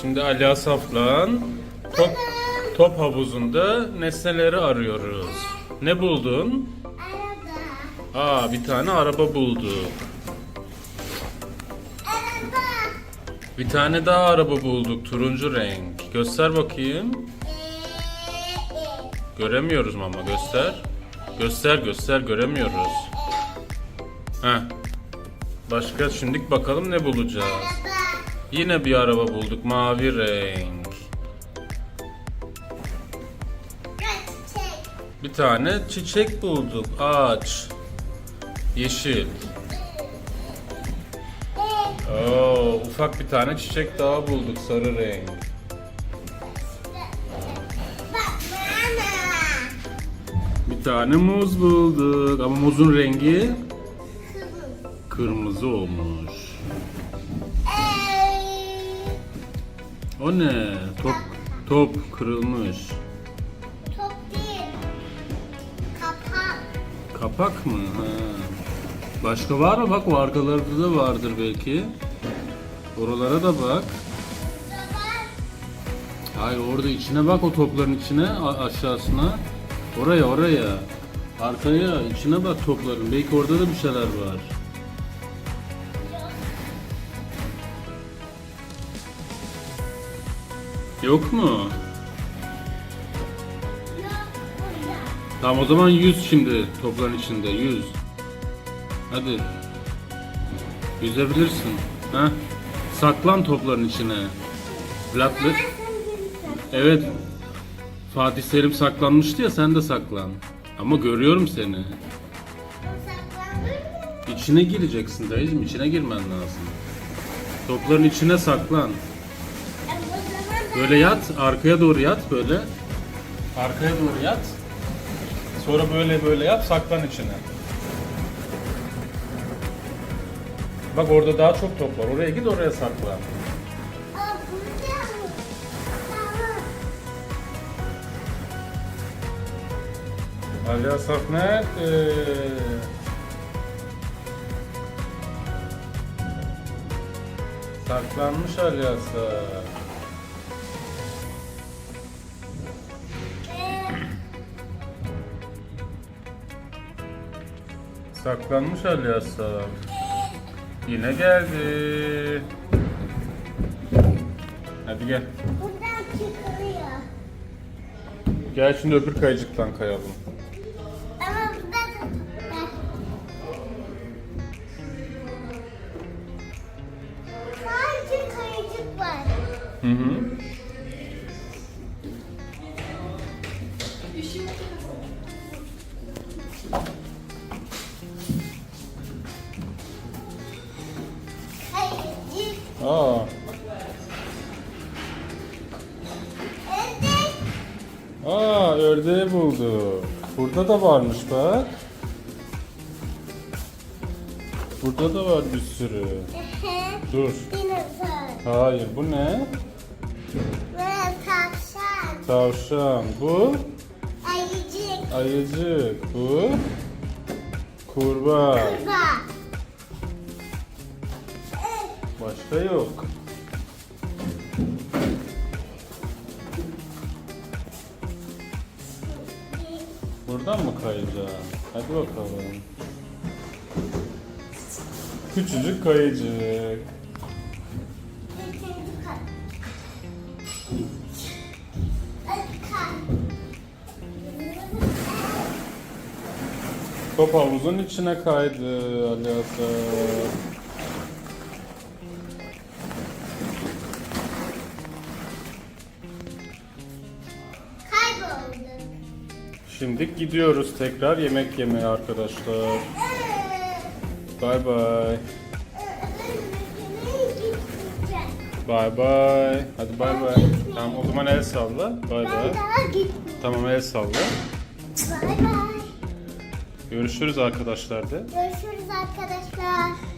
Şimdi Ali Asaf'la top, top havuzunda nesneleri arıyoruz. Ne buldun? Araba. Aa bir tane araba bulduk. Araba. Bir tane daha araba bulduk turuncu renk. Göster bakayım. Göremiyoruz ama göster. Göster göster göremiyoruz. Heh. Başka şimdi bakalım ne bulacağız. Yine bir araba bulduk mavi renk. Bir tane çiçek bulduk ağaç. Yeşil. Oo, ufak bir tane çiçek daha bulduk sarı renk. Bir tane muz bulduk ama muzun rengi kırmızı olmuş. O ne? Top top kırılmış. top değil. Kapak. Kapak mı? Ha. Başka var mı? Bak o arkalarda da vardır belki. Oralara da bak. Hayır orada içine bak o topların içine aşağısına. Oraya oraya. Arkaya içine bak topların. Belki orada da bir şeyler var. Yok mu? Tamam o zaman 100 şimdi topların içinde 100. Hadi. Yüzebilirsin. Ha? Saklan topların içine. Girsin? Evet. Fatih Selim saklanmıştı ya sen de saklan. Ama görüyorum seni. İçine gireceksin dayıcım içine girmen lazım. Topların içine saklan. E, o zaman da Böyle yat arkaya doğru yat böyle. Arkaya doğru yat. Sonra böyle böyle yap saklan içine. Bak orada daha çok top var. Oraya git oraya saklan. Ali Asaf nerede? Saklanmış Ali Asaf. Saklanmış Ali Asaf. Yine geldi. Hadi gel. buradan çıkılıyor. Gel şimdi öbür kayıcıktan kayalım. Ama burada da ben. Sadece kayıcık var. Hı hı. Kayıcık. Aa, aa ördeği bulduk. Burada da varmış bak. Burada da var bir sürü. Dur. Hayır bu ne? Tavşan. Tavşan. Bu Ayıcık. ayıcık. Bu kurbağa. Kurbağa. Başka yok. Buradan mı kayacağım? Hadi bakalım. Küçücük kat. Top havuzun içine kaydı Ali Asaf. Şimdi gidiyoruz tekrar yemek yemeye arkadaşlar. Bay bay. Bay bay. Hadi bay bay. Tamam o zaman el salla. Bay bay. Tamam el salla. Bay bay. Görüşürüz arkadaşlar de. Görüşürüz arkadaşlar.